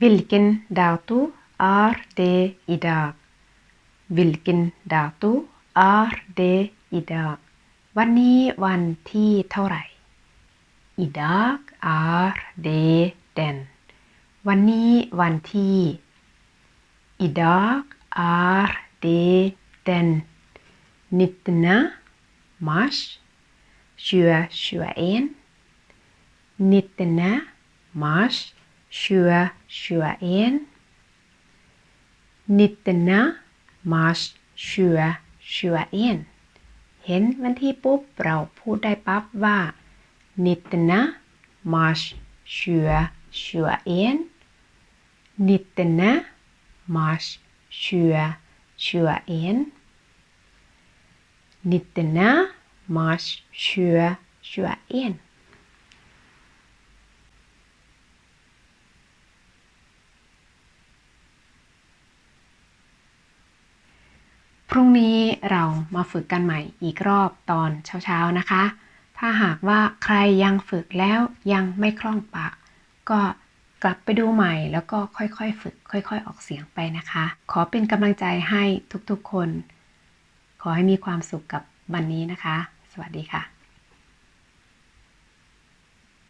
Vilken dato är det idag Vilken dato är det idag วันนี้วันที่เท่าไหร่ idag är det den วันนี้วันที่ idag är det den 19 mars 2021 19 mars 2021 19 mars 2021เห็นวันที่ปุ๊บ เราพูดได้ปั๊บว่า19 mars 2021 19 mars 2021 19 mars 2021 พรุ่งนี้เรามาฝึกกันใหม่อีกรอบตอนเช้าๆนะคะ ถ้าหากว่าใครยังฝึกแล้วยังไม่คล่องปาก ก็กลับไปดูใหม่แล้วก็ค่อยๆ ฝึก ค่อย ๆ ออกเสียงไปนะคะ ขอเป็นกำลังใจให้ทุกๆคน ขอให้มีความสุขกับวันนี้นะคะ สวัสดีค่ะ